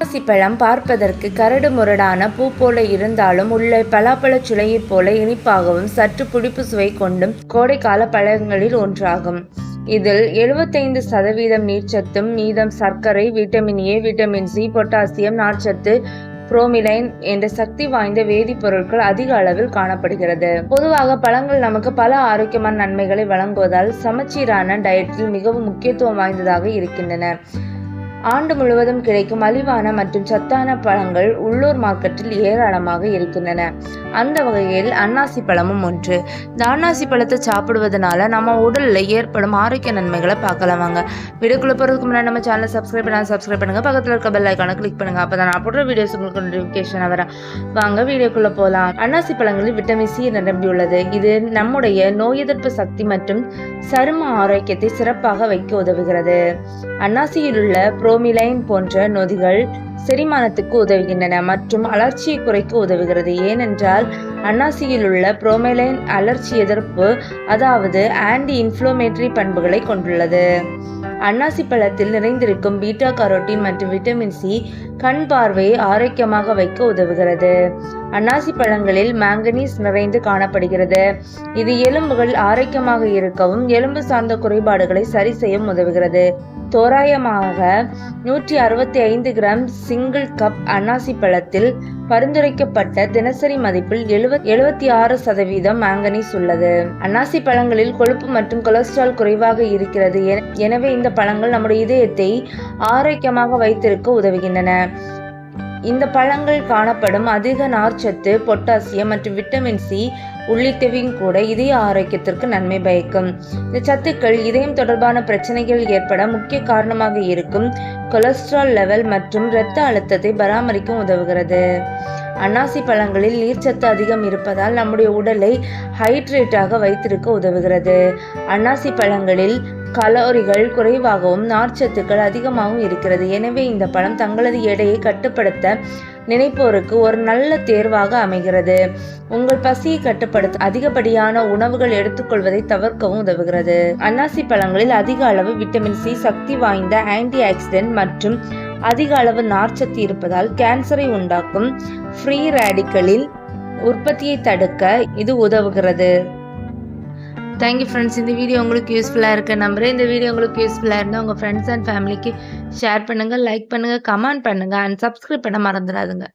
பழம் பார்ப்பதற்கு கரடு முரடான பூ போல இருந்தாலும் உள்ள பலாப்பழ சுளையைப் போல இனிப்பாகவும் சற்று புளிப்பு சுவை கொண்டும் கோடைக்கால பழங்களில் ஒன்றாகும். இதில் 75% சதவீதம் நீர்ச்சத்தும் மீதம் சர்க்கரை vitamin A vitamin C potassium நார்ச்சத்து புரோமிலைன் என்ற சக்தி வாய்ந்த வேதிப்பொருட்கள் அதிக அளவில் காணப்படுகிறது. பொதுவாக பழங்கள் நமக்கு பல ஆரோக்கியமான நன்மைகளை வழங்குவதால் சமச்சீரான டயட்டில் மிகவும் முக்கியத்துவம் வாய்ந்ததாக இருக்கின்றன. ஆண்டு முழுவதும் கிடைக்கும் மலிவான மற்றும் சத்தான பழங்கள் உள்ளூர் மார்க்கெட்டில் ஏராளமாக இருக்கின்றன. அந்த வகையில் அன்னாசி பழமும் ஒன்று. இந்த அன்னாசி பழத்தை சாப்பிடுவதனால நம்ம உடலில் ஏற்படும் ஆரோக்கிய நன்மைகளை பார்க்கலாம் வாங்க. வீடியோக்குள்ள போகிறதுக்கு முன்னாடி நம்ம சேனலை சப்ஸ்கிரைப் பண்ணால் சப்ஸ்கிரைப் பண்ணுங்க. பக்கத்தில் இருக்க பெல் ஐக்கானை கிளிக் பண்ணுங்க. அப்போ தான் நான் போடுற வீடியோஸ் உங்களுக்கு நோட்டிஃபிகேஷன் வர வாங்க வீடியோக்குள்ள போகலாம் அன்னாசி பழங்களில் விட்டமின் சி நிரம்பியுள்ளது இது நம்முடைய நோய் எதிர்ப்பு சக்தி மற்றும் சரும ஆரோக்கியத்தை சிறப்பாக வைக்க உதவுகிறது. அன்னாசியில் உள்ள புரோமிலைன் போன்ற நொதிகள் செரிமானத்துக்கு உதவுகின்றன மற்றும் அலர்ச்சியை குறைக்க உதவுகிறது. ஏனென்றால் அன்னாசியில் உள்ள புரோமிலைன் அலர்ச்சி எதிர்ப்பு அதாவது ஆன்டி இன்ஃப்ளோமேட்டரி பண்புகளை கொண்டுள்ளது. அன்னாசி பழத்தில் நிறைந்திருக்கும் பீட்டா கரோட்டின் மற்றும் விட்டமின் சி கண் பார்வையை ஆரோக்கியமாக வைக்க உதவுகிறது. அன்னாசி பழங்களில் மாங்கனீஸ் நிறைந்து காணப்படுகிறது. இது எலும்புகள் ஆரோக்கியமாக இருக்கவும் எலும்பு சார்ந்த குறைபாடுகளை சரி செய்யவும் உதவுகிறது. தோராயமாக நூற்றி அறுபத்தி ஐந்து கிராம் சிங்கிள் கப் அன்னாசி பழத்தில் பரிந்துரைக்கப்பட்ட தினசரி மதிப்பில் எழுபத் எழுபத்தி ஆறு சதவீதம் மாங்கனீஸ் உள்ளது. அன்னாசி பழங்களில் கொழுப்பு மற்றும் கொலஸ்ட்ரால் குறைவாக இருக்கிறது. என- எனவே இந்த பழங்கள் நம்முடைய இதயத்தை ஆரோக்கியமாக வைத்திருக்க உதவுகின்றன. இந்த பழங்கள் காணப்படும் அதிக நார்ச்சத்து பொட்டாசியம் மற்றும் விட்டமின் சி உள்ளிட்டவையும் கூட இதய ஆரோக்கியத்திற்கு நன்மை பயக்கும். இந்த சத்துக்கள் இதயம் தொடர்பான பிரச்சனைகள் ஏற்பட முக்கிய காரணமாக இருக்கும். கொலஸ்ட்ரால் லெவல் மற்றும் இரத்த அழுத்தத்தை பராமரிக்க உதவுகிறது. அன்னாசி பழங்களில் நீர்ச்சத்து அதிகம் இருப்பதால் நம்முடைய உடலை ஹைட்ரேட்டாக வைத்திருக்க உதவுகிறது. அன்னாசி பழங்களில் கலோரிகள் குறைவாகவும் நார்ச்சத்துக்கள் அதிகமாகவும் இருக்கிறது. எனவே இந்த பழம் தங்களது எடையை கட்டுப்படுத்த நினைப்போருக்கு ஒரு நல்ல தேர்வாக அமைகிறது. உங்கள் பசியை கட்டுப்படுத்த அதிகப்படியான உணவுகள் எடுத்துக்கொள்வதை தவிர்க்கவும் உதவுகிறது. அன்னாசி பழங்களில் அதிக அளவு விட்டமின் சி சக்தி வாய்ந்த ஆன்டி ஆக்சிடென்ட் மற்றும் அதிக அளவு நார்ச்சத்து இருப்பதால் கேன்சரை உண்டாக்கும் ஃப்ரீ ரேடிக்கலில் உற்பத்தியை தடுக்க இது உதவுகிறது. தேங்க்யூ ஃப்ரெண்ட்ஸ் இந்த வீடியோ உங்களுக்கு யூஸ்ஃபுல்லாக இருக்க. நம்புகிறேன் இந்த வீடியோ உங்களுக்கு யூஸ்ஃபுல்லாக இருந்தால் உங்கள் ஃப்ரெண்ட்ஸ் அண்ட் ஃபேமிலிக்கு ஷேர் பண்ணுங்கள் லைக் பண்ணுங்கள் கமெண்ட் பண்ணுங்கள் அண்ட் சப்ஸ்கிரைப் பண்ண மறந்துடாதுங்க.